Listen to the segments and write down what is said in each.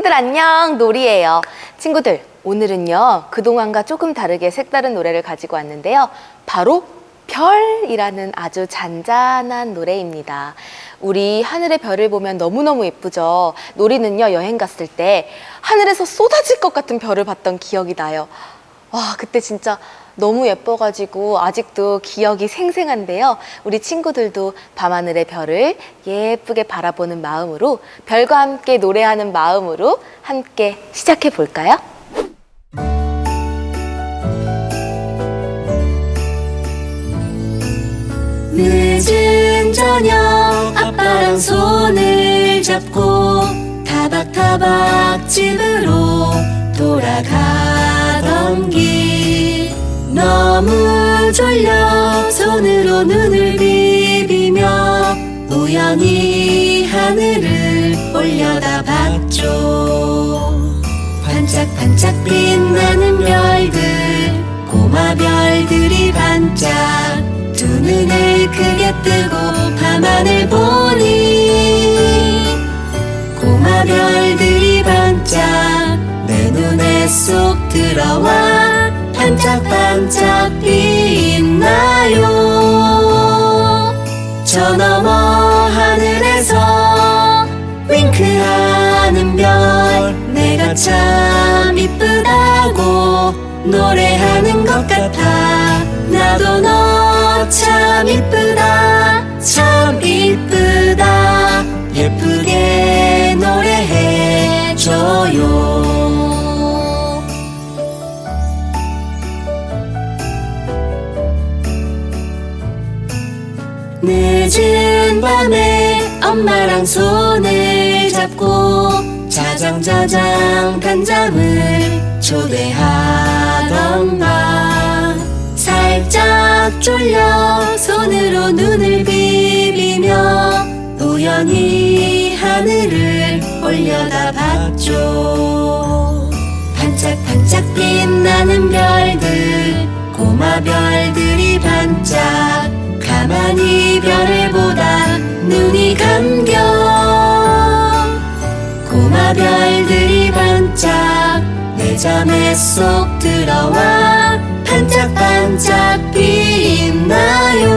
친구들 안녕 놀이에요. 친구들 오늘은요 그동안과 조금 다르게 색다른 노래를 가지고 왔는데요. 바로 별이라는 아주 잔잔한 노래입니다. 우리 하늘의 별을 보면 너무너무 예쁘죠. 놀이는요 여행 갔을 때 하늘에서 쏟아질 것 같은 별을 봤던 기억이 나요. 와 그때 진짜 너무 예뻐가지고 아직도 기억이 생생한데요. 우리 친구들도 밤하늘의 별을 예쁘게 바라보는 마음으로 별과 함께 노래하는 마음으로 함께 시작해 볼까요? 늦은 저녁 아빠랑 손을 잡고 타박타박 집으로 돌아가던 길 너무 졸려 손으로 눈을 비비며 우연히 하늘을 올려다 봤죠. 반짝반짝 빛나는 별들 고마 별들이 반짝. 두 눈을 크게 뜨고 밤하늘 보니 고마 별들이 반짝. 내 눈에 쏙 들어와 반짝반짝 빛나요. 저 너머 하늘에서 윙크하는 별 내가 참 이쁘다고 노래하는 것 같아 늦은 밤에 엄마랑 손을 잡고 자장자장 단잠을 초대하던가. 살짝 졸려 손으로 눈을 비비며 우연히 하늘을 올려다 봤죠. 반짝반짝 빛나는 별들 고마 별들이 반짝 가만히 별을 보다 눈이 감겨. 고마 별들이 반짝 내 잠에 쏙 들어와 반짝반짝 빛나요.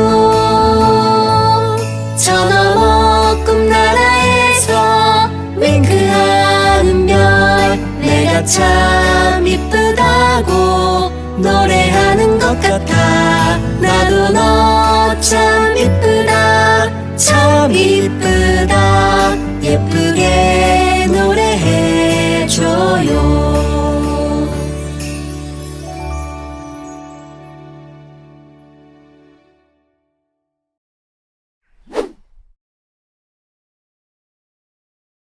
저 너머 꿈나라에서 윙크하는 별 내가 참 이쁘다고 노래하는 것 같아. 나도 너 சமிப்பு